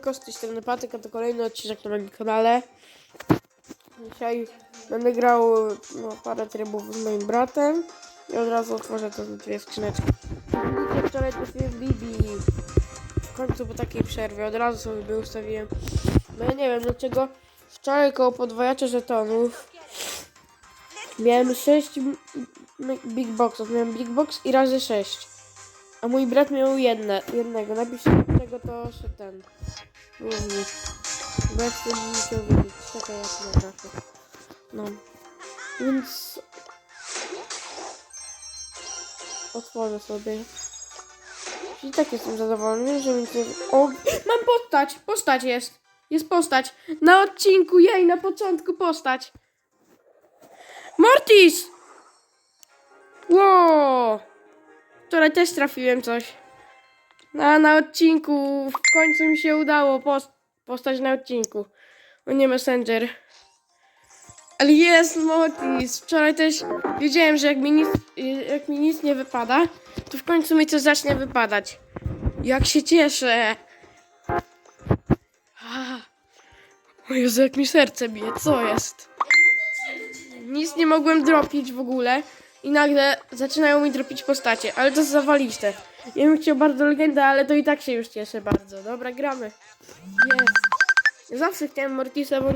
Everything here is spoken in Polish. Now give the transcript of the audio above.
siemanko, z tej strony Patyk, a to kolejny odcinek na moim kanale. Dzisiaj będę grał no, parę trybów z moim bratem i od razu otworzę te dwie skrzyneczki. Wczoraj trafiłem Bibi. W końcu po takiej przerwie, od razu sobie ustawiłem. No ja nie wiem dlaczego wczoraj koło podwojaczy żetonów miałem 6 big boxów. Miałem big box i razy 6. A mój brat miał jedne, jednego. Napiszcie czego to się ten. Mówi. Bo ja chcę nie wiedzieć. Czekaj, ja to natrafię. No. Więc... Otworzę sobie. I tak jestem zadowolony, że mi. O! Mam postać! Postać jest! Jest postać! Na odcinku, jej, na początku postać! Mortis! Wow! Wczoraj też trafiłem coś. A na odcinku w końcu mi się udało post postać na odcinku. O nie, Messenger. Ale jest Mortis. Wczoraj też wiedziałem, że jak mi, nic, jak mi nic nie wypada, to w końcu mi coś zacznie wypadać. Jak się cieszę. A. O Jezu, jak mi serce bije. Co jest? Nic nie mogłem dropić w ogóle. I nagle zaczynają mi dropić postacie, ale to zawaliście. Ja bym chciał bardzo legendę, ale to i tak się już cieszę bardzo. Dobra, gramy. Jest. Zawsze chciałem Mortisa, bo